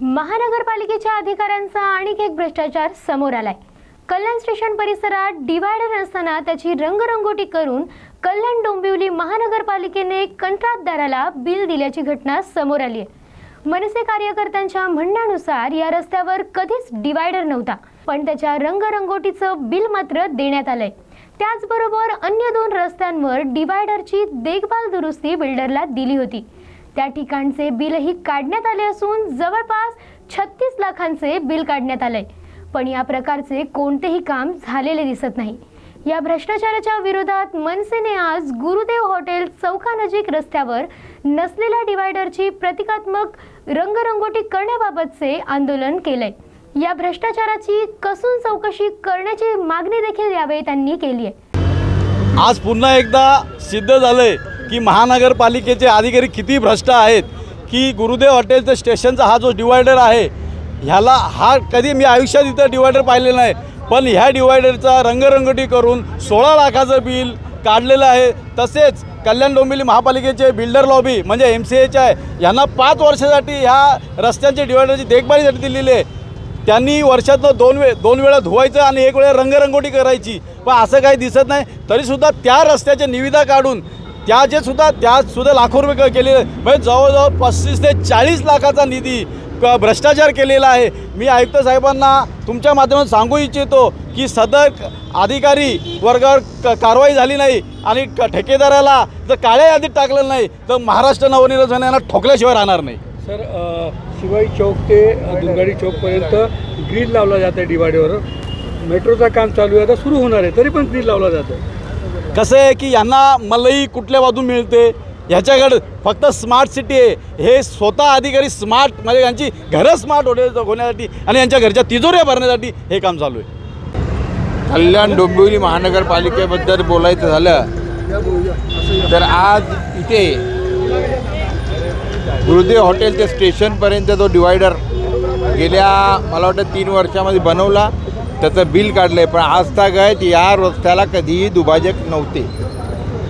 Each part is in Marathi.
महानगरपालिकेच्या अधिकाऱ्यांचा आणखी एक भ्रष्टाचार समोर आलाय. कल्याण स्टेशन परिसरात डिवायडर असताना त्याची रंगरंगोटी करून कल्याण डोंबिवली महानगरपालिकेने कंत्राटदाराला बिल दिल्याची घटना समोर आली आहे. मनसे कार्यकर्त्यांच्या म्हणण्यानुसार या रस्त्यावर कधीच डिवायडर नव्हता पण त्याच्या रंगरंगोटीचं बिल मात्र देण्यात आलंय. त्याचबरोबर अन्य दोन रस्त्यांवर डिवायडरची देखभाल दुरुस्ती बिल्डरला दिली होती. त्या ठिकाणचे बिलही काढण्यात आले असून जवळपास छत्तीस लाखांचे बिल काढण्यात आले पण या प्रकारचे कोणतेही काम झालेले दिसत नाही. या भ्रष्टाचाराच्या विरोधात मनसेने आज गुरुदेव हॉटेल चौकानजीक रस्त्यावर नसलेल्या डिवायडरची प्रतिकात्मक रंगरंगोटी करण्याबाबतचे आंदोलन केलंय. या भ्रष्टाचाराची कसून चौकशी करण्याची मागणी देखील यावेळी त्यांनी केली आहे आज पुन्हा एकदा सिद्ध झालंय. की महानगरपालिकेचे अधिकारी किती भ्रष्ट आहेत की गुरुदेव हॉटेलचं स्टेशनचा हा जो डिवायडर आहे ह्याला हा कधी मी आयुष्यात इथं डिवायडर पाहिलेलं नाही पण ह्या डिवायडरचा रंगरंगटी करून सोळा लाखाचं बिल काढलेलं आहे. तसेच कल्याण डोंबिवली महापालिकेचे बिल्डर लॉबी म्हणजे एम सी एच आहे यांना पाच वर्षासाठी ह्या रस्त्यांच्या डिवायडरची देखभालीसाठी दिलेली आहे. त्यांनी वर्षातनं दोन वेळ दोन वेळा धुवायचं आणि एक वेळा रंगरंगोटी करायची. पण असं काही दिसत नाही तरीसुद्धा त्या रस्त्याच्या निविदा काढून त्याचे सुद्धा त्यातसुद्धा लाखो रुपये क- केलेले म्हणजे जवळजवळ पस्तीस ते चाळीस लाखाचा निधी क- भ्रष्टाचार केलेला आहे. मी आयुक्त साहेबांना तुमच्या माध्यमातून सांगू इच्छितो की सदर अधिकारी वर्गावर क- कारवाई झाली नाही आणि क- ठेकेदाराला जर काळ्या यादीत टाकलं नाही तर महाराष्ट्र नवनिर्माण यांना ठोकल्याशिवाय राहणार नाही. सर शिवाई चौक ते अ, दुंगाडी चौकपर्यंत ग्रील लावला जात आहे डिवायडरवर मेट्रोचं काम चालू आहे आता सुरू होणार आहे तरी पण ग्रील लावला जातं कसं आहे की यांना मलई कुठल्या बाजून मिळते? ह्याच्याकडं फक्त स्मार्ट सिटी आहे. हे स्वतः अधिकारी स्मार्ट म्हणजे यांची घरं स्मार्ट होण्या होण्यासाठी आणि यांच्या घरच्या तिजोऱ्या भरण्यासाठी हे काम चालू आहे. कल्याण डोंबिवली महानगरपालिकेबद्दल बोलायचं झालं तर आज इथे गुरुदेव हॉटेल ते स्टेशनपर्यंत जो डिवायडर गेल्या मला वाटतं तीन वर्षामध्ये बनवला. त्याचं बिल काढलं आहे पण आजतागत या रस्त्याला कधीही दुभाजक नव्हते.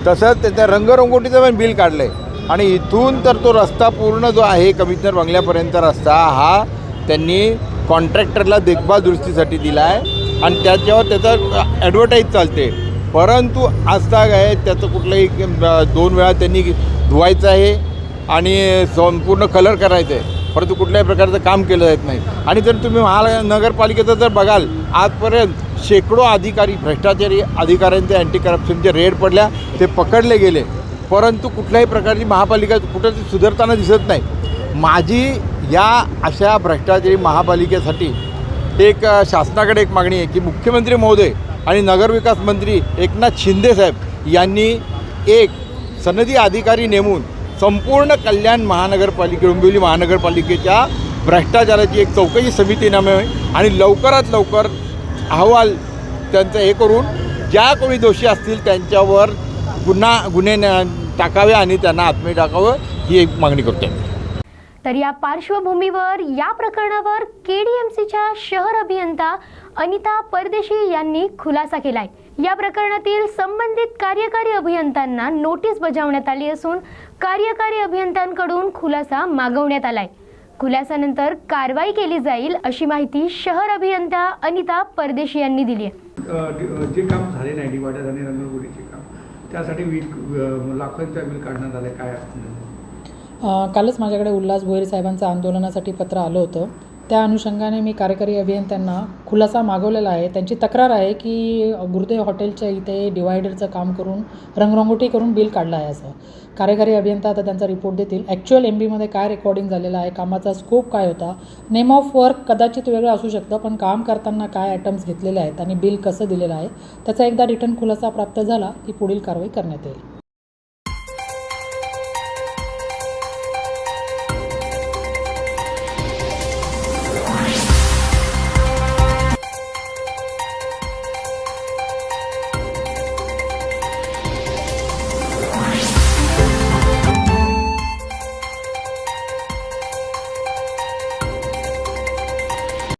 तसंच त्याचं रंगरंगोटीचं पण बिल काढलं आहे आणि इथून तर तो रस्ता पूर्ण जो आहे कमिशनर बंगल्यापर्यंत रस्ता हा त्यांनी कॉन्ट्रॅक्टरला देखभाल दुरुस्तीसाठी दिला आहे आणि त्याच्यावर त्याचं ॲडव्हर्टाईज चालते परंतु आजताग आहे त्याचं कुठलंही दोन वेळा त्यांनी धुवायचं आहे आणि संपूर्ण कलर करायचं आहे परंतु कुठल्याही प्रकारचं काम केलं जात नाही. आणि जर तुम्ही महानगरपालिकेचं जर बघाल आजपर्यंत शेकडो अधिकारी भ्रष्टाचारी अधिकाऱ्यांचे अँटी करप्शनचे रेड पडल्या ते पकडले गेले. परंतु कुठल्याही प्रकारची महापालिका कुठं सुधारताना दिसत नाही. माझी या अशा भ्रष्टाचारी महापालिकेसाठी एक शासनाकडे एक मागणी आहे की मुख्यमंत्री महोदय आणि नगरविकास मंत्री एकनाथ शिंदे साहेब यांनी एक सनदी अधिकारी नेमून संपूर्ण कल्याण महानगरपालिके डोंबिवली महानगरपालिकेच्या भ्रष्टाचाराची एक चौकशी समिती नेमावी आणि लवकरात लवकर अहवाल त्यांचं हे करून ज्या कोणी दोषी असतील त्यांच्यावर गुन्हा गुन्हे न- टाकावे आणि त्यांना आत्मे टाकावं ही एक मागणी करतो तर या पार्श्वभूमीवर या प्रकरणावर केडीएमसीच्या शहर अभियंता अनिता परदेशी यांनी खुलासा केलाय. या प्रकरणातील संबंधित कार्यकारी अभियंत्यांना नोटीस बजावण्यात आली असून कार्यकारी अभियंत्यांकडून खुलासा मागवण्यात आलाय. खुलासानंतर कारवाई केली जाईल अशी माहिती शहर अभियंता अनिता परदेशी यांनी दिली आहे. जे काम झाले नाही डिवायडर आणि रंगरगोटीचे काम त्यासाठी लाखोंचा बिल काढण्यात आलं काय कालच माझ्याकडे उल्हास भोईर साहेबांचं आंदोलनासाठी पत्र आलं होतं. त्या अनुषंगाने मी कार्यकारी अभियंत्यांना खुलासा मागवलेला आहे. त्यांची तक्रार आहे की गुरुदेव हॉटेलच्या इथे डिवायडरचं काम करून रंगरंगोटी करून बिल काढलं आहे असं. कार्यकारी अभियंता आता त्यांचा रिपोर्ट देतील. ॲक्च्युअल एम बीमध्ये काय रेकॉर्डिंग झालेलं आहे? कामाचा स्कोप काय होता? नेम ऑफ वर्क कदाचित वेगळं असू शकतं पण काम करताना काय आयटम्स घेतलेले आहेत आणि बिल कसं दिलेलं आहे? त्याचा एकदा रिटर्न खुलासा प्राप्त झाला की पुढील कारवाई करण्यात येईल.